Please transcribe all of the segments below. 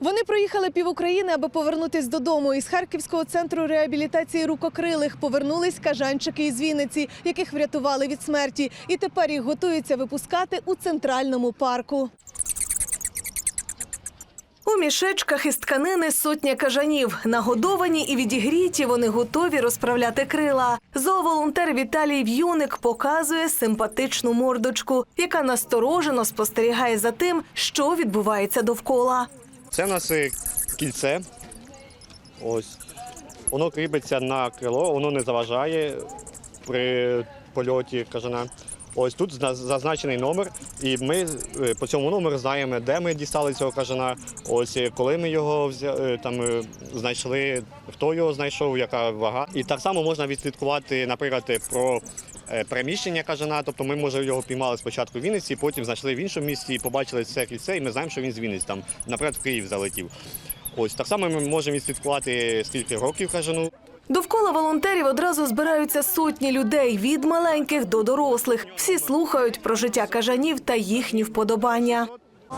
Вони проїхали пів України, аби повернутись додому. Із Харківського центру реабілітації рукокрилих повернулись кажанчики із Вінниці, яких врятували від смерті. І тепер їх готуються випускати у центральному парку. У мішечках із тканини сотня кажанів. Нагодовані і відігріті вони готові розправляти крила. Зооволонтер Віталій В'юник показує симпатичну мордочку, яка насторожено спостерігає за тим, що відбувається довкола. Це у нас е, кільце. Ось. Воно кріпиться на крило, воно не заважає при польоті кажана. Ось тут зазначений номер, і ми е, по цьому номеру знаємо, де ми дістали цього кажана, ось е, коли ми його взя- е, там знайшли, хто його знайшов, яка вага. І так само можна відслідкувати, наприклад, про е, переміщення кажана. Тобто ми може його піймали спочатку в Вінниці, потім знайшли в іншому місці, і побачили це кільце, і ми знаємо, що він з Вінниці, там, наприклад, в Київ залетів. Ось так само ми можемо відслідкувати, скільки років кажану. Довкола волонтерів одразу збираються сотні людей від маленьких до дорослих. Всі слухають про життя кажанів та їхні вподобання.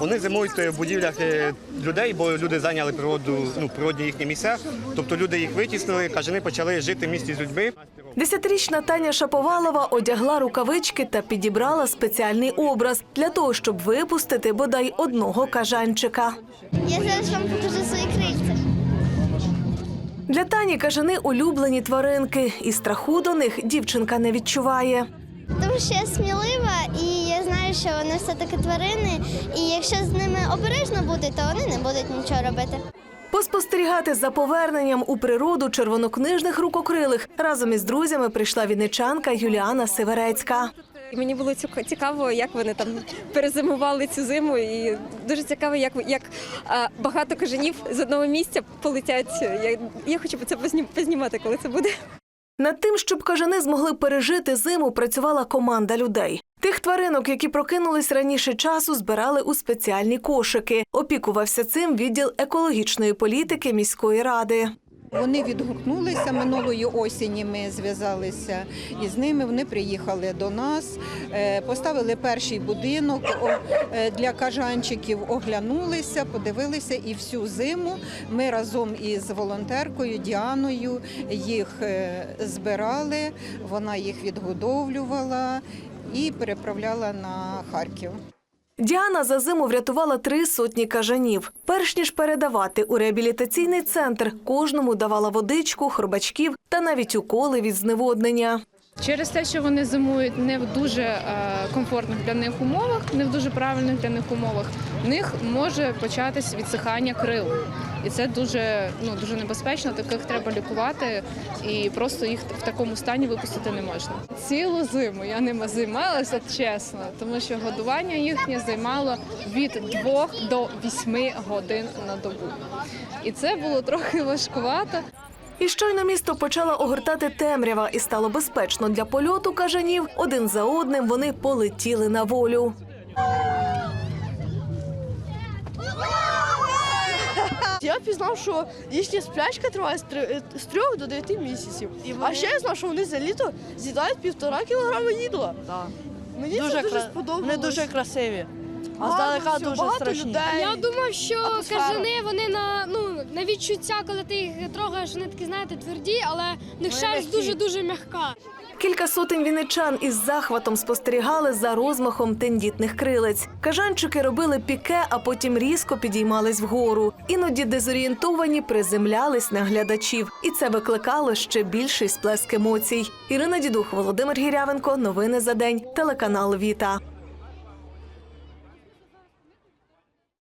Вони зимують в будівлях е, людей, бо люди зайняли природу, ну, природні їхні місця. Тобто люди їх витіснили, кажани почали жити в місті з людьми. Десятирічна Таня Шаповалова одягла рукавички та підібрала спеціальний образ для того, щоб випустити бодай одного кажанчика. Я зараз вам покажу свої крильця. Для Тані кажани улюблені тваринки, і страху до них дівчинка не відчуває. Тому що я смілива і я знаю, що вони все-таки тварини, і якщо з ними обережно бути, то вони не будуть нічого робити. Поспостерігати за поверненням у природу червонокнижних рукокрилих разом із друзями прийшла вінничанка Юліана Северецька. Мені було цікаво, як вони там перезимували цю зиму, і дуже цікаво, як як багато кажанів з одного місця полетять. Я, я хочу це познімати, коли це буде. Над тим, щоб кажани змогли пережити зиму, працювала команда людей. Тих тваринок, які прокинулись раніше часу, збирали у спеціальні кошики. Опікувався цим відділ екологічної політики міської ради. Вони відгукнулися минулої осені. Ми зв'язалися із ними. Вони приїхали до нас, е, поставили перший будинок е, для кажанчиків, оглянулися, подивилися, і всю зиму ми разом із волонтеркою Діаною їх е, збирали. Вона їх відгодовлювала і переправляла на Харків. Діана за зиму врятувала три сотні кажанів. Перш ніж передавати у реабілітаційний центр, кожному давала водичку, хробачків та навіть уколи від зневоднення. Через те, що вони зимують не в дуже е, комфортних для них умовах, не в дуже правильних для них умовах, в них може початись відсихання крил. І це дуже ну дуже небезпечно. Таких треба лікувати, і просто їх в такому стані випустити не можна. Цілу зиму я ними займалася чесно, тому що годування їхнє займало від 2 до 8 годин на добу. І це було трохи важкувато. І щойно місто почала огортати темрява і стало безпечно для польоту кажанів. Один за одним вони полетіли на волю. Я пізнав, що їхня сплячка триває з три- з трьох до дев'яти місяців. А ще я знав, що вони за літо з'їдають півтора кілограма їдла. Мені Дуже, це дуже кра- сподобалось. Вони дуже красиві, а здалека дуже багато страшні. людей. Я думав, що Атмосфера. кажани вони на ну на відчуття, коли ти їх трогаєш, вони такі, знаєте, тверді, але в них шерсть дуже дуже м'яка. Кілька сотень вінничан із захватом спостерігали за розмахом тендітних крилець. Кажанчики робили піке, а потім різко підіймались вгору. Іноді дезорієнтовані приземлялись на глядачів, і це викликало ще більший сплеск емоцій. Ірина Дідух, Володимир Гірявенко. Новини за день. Телеканал Віта.